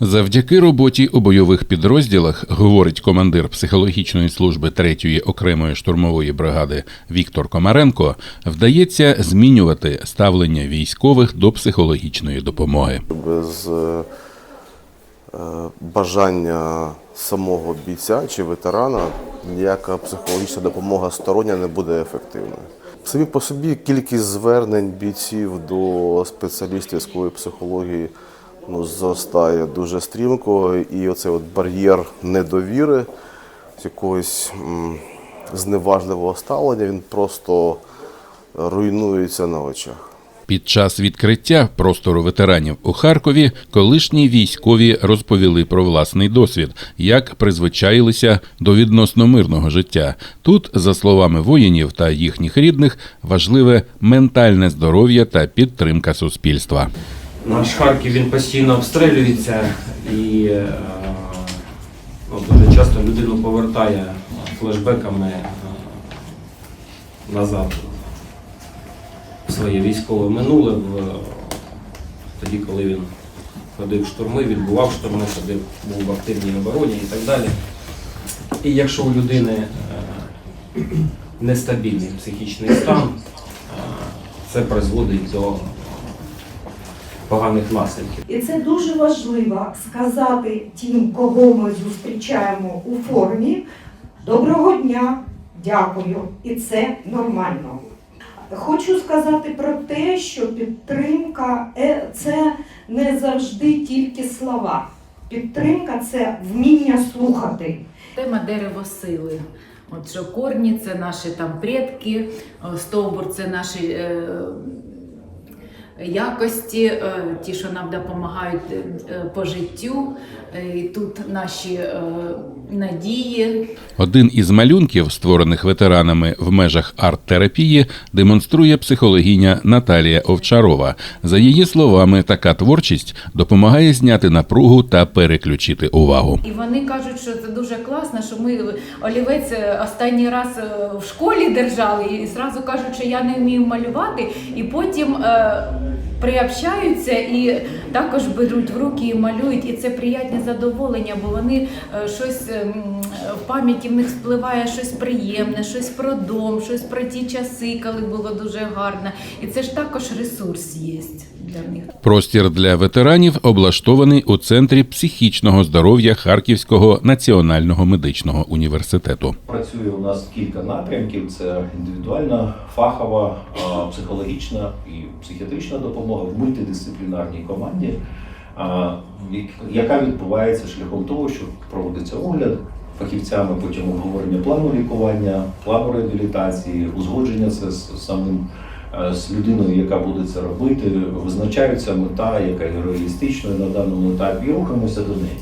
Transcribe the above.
Завдяки роботі у бойових підрозділах, говорить командир психологічної служби 3-ї окремої штурмової бригади Віктор Комаренко, вдається змінювати ставлення військових до психологічної допомоги. без е, е, бажання самого бійця чи ветерана ніяка психологічна допомога стороння не буде ефективною. Самі по собі кількість звернень бійців до спеціалістів військової психології ну, зростає дуже стрімко, і оцей от бар'єр недовіри, якогось м, зневажливого ставлення, він просто руйнується на очах. Під час відкриття простору ветеранів у Харкові колишні військові розповіли про власний досвід, як призвичаїлися до відносно мирного життя. Тут, за словами воїнів та їхніх рідних, важливе ментальне здоров'я та підтримка суспільства. Наш Харків він постійно обстрілюється і е, ну, дуже часто людину повертає флешбеками е, назад в своє військове минуле, в, тоді, коли він ходив в штурми, відбував штурми, ходив, був в активній обороні і так далі. І якщо у людини е, нестабільний психічний стан, це призводить до поганих наслідків. І це дуже важливо сказати тим, кого ми зустрічаємо у формі. Доброго дня, дякую. І це нормально. Хочу сказати про те, що підтримка е, це не завжди тільки слова. Підтримка це вміння слухати. Тема дерево сили. От що корні це наші там предки, стовбур це наші е, якості, е, ті, що нам допомагають е, по життю. Е, і тут наші е, надії, Один із малюнків, створених ветеранами в межах арт-терапії, демонструє психологиня Наталія Овчарова. За її словами, така творчість допомагає зняти напругу та переключити увагу. І вони кажуть, що це дуже класно, що ми олівець е, останній раз е, в школі держали, і зразу кажуть, що я не вмію малювати, і потім е, приобщаються і також беруть в руки і малюють. І це приємне задоволення, бо вони е, щось е, в пам'яті в них спливає щось приємне, щось про дом, щось про ті часи, коли було дуже гарно. І це ж також ресурс є для них. Простір для ветеранів облаштований у центрі психічного здоров'я Харківського національного медичного університету. Працює у нас кілька напрямків: це індивідуальна, фахова, психологічна і психіатрична допомога в мультидисциплінарній команді, яка відбувається шляхом того, що проводиться огляд фахівцями, потім обговорення плану лікування, плану реабілітації, узгодження це з самим. е, З людиною, яка буде це робити, визначається мета, яка є реалістичною на даному етапі, і рухаємося до неї.